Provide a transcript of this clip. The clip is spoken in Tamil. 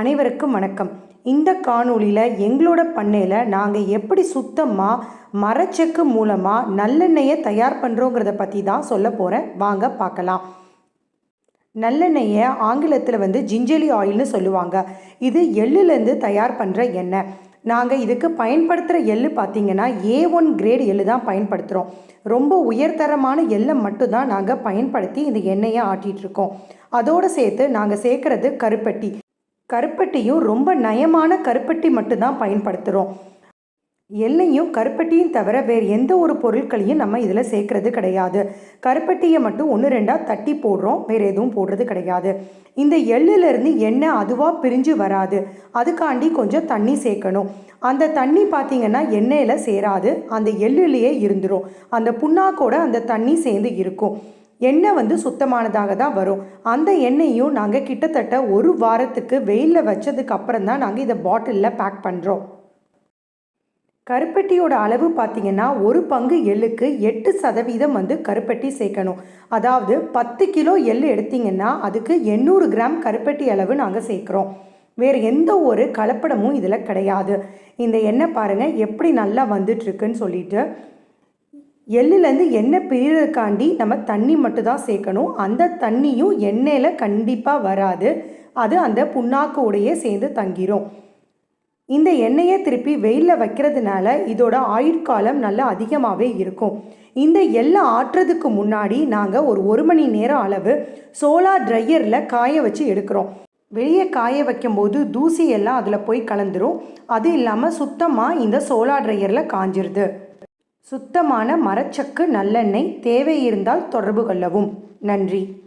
அனைவருக்கும் வணக்கம். இந்த காணொளியில் எங்களோட பண்ணையில் நாங்கள் எப்படி சுத்தமாக மரச்செக்கு மூலமாக நல்லெண்ணெயை தயார் பண்ணுறோங்கிறத பற்றி தான் சொல்ல போகிறேன் வாங்க பார்க்கலாம். நல்லெண்ணெயை ஆங்கிலத்தில் வந்து ஜிஞ்சலி ஆயில்னு சொல்லுவாங்க. இது எள்ளுலேருந்து தயார் பண்ணுற எண்ணெய். நாங்கள் இதுக்கு பயன்படுத்துகிற எள்ளு பார்த்தீங்கன்னா ஏ ஒன் கிரேட் எள்ளு தான் பயன்படுத்துகிறோம் ரொம்ப உயர்தரமான எள்ளை மட்டும்தான் நாங்கள் பயன்படுத்தி இந்த எண்ணெயை ஆட்டிகிட்டு இருக்கோம். அதோடு சேர்த்து நாங்கள் சேர்க்குறது கருப்பட்டி. கருப்பட்டியும் ரொம்ப நயமான கருப்பட்டி மட்டும்தான் பயன்படுத்துகிறோம் எல்லையும் கருப்பட்டியும் தவிர வேறு எந்த ஒரு பொருட்களையும் நம்ம இதில் சேர்க்கறது கிடையாது. கருப்பட்டியை மட்டும் ஒன்று ரெண்டாக தட்டி போடுறோம் வேறு எதுவும் போடுறது கிடையாது. இந்த எள்ளுலேருந்து எண்ணெய் அதுவாக பிரிஞ்சு வராது. அதுக்காண்டி கொஞ்சம் தண்ணி சேர்க்கணும். அந்த தண்ணி பார்த்திங்கன்னா எண்ணெயில் சேராது. அந்த எள்ளுலேயே இருந்துடும் அந்த புண்ணாக்கோட அந்த தண்ணி சேர்ந்து இருக்கும். எண்ணெய் வந்து சுத்தமானதாக தான் வரும். அந்த எண்ணெயும் நாங்கள் கிட்டத்தட்ட ஒரு வாரத்துக்கு வெயிலில் வச்சதுக்கு அப்புறம் தான் நாங்கள் இதை பாட்டிலில் பேக் பண்ணுறோம் கருப்பட்டியோட அளவு பார்த்தீங்கன்னா ஒரு பங்கு எள்ளுக்கு எட்டு சதவீதம் வந்து கருப்பட்டி சேர்க்கணும். அதாவது பத்து கிலோ எள் எடுத்தீங்கன்னா அதுக்கு எண்ணூறு கிராம் கருப்பட்டி அளவு நாங்கள் சேர்க்குறோம். வேறு எந்த ஒரு கலப்படமும் இதில் கிடையாது. இந்த எண்ணெய் பாருங்கள் எப்படி நல்லா வந்துட்டுருக்குன்னு சொல்லிட்டு எள்ளுலேருந்து எண்ணெய் பிரியறதுக்காண்டி நம்ம தண்ணி மட்டும் தான் சேர்க்கணும். அந்த தண்ணியும் எண்ணெயில் கண்டிப்பாக வராது. அது அந்த புண்ணாக்கோடையே சேர்ந்து தங்கிரும். இந்த எண்ணெயை திருப்பி வெயிலில் வைக்கிறதுனால இதோட ஆயுட்காலம் நல்லா அதிகமாகவே இருக்கும். இந்த எள்ளை ஆட்டுறதுக்கு முன்னாடி நாங்கள் ஒரு ஒரு மணி நேரம் அளவு சோலார் ட்ரையரில் காய வச்சு எடுக்கிறோம். வெளியே காய வைக்கும்போது தூசி எல்லாம் அதில் போய் கலந்துரும். அது இல்லாமல் சுத்தமாக இந்த சோலார் ட்ரையரில் காஞ்சிருது. சுத்தமான மரச்சக்கு நல்லெண்ணெய் தேவை இருந்தால் தொடர்பு கொள்ளவும். நன்றி.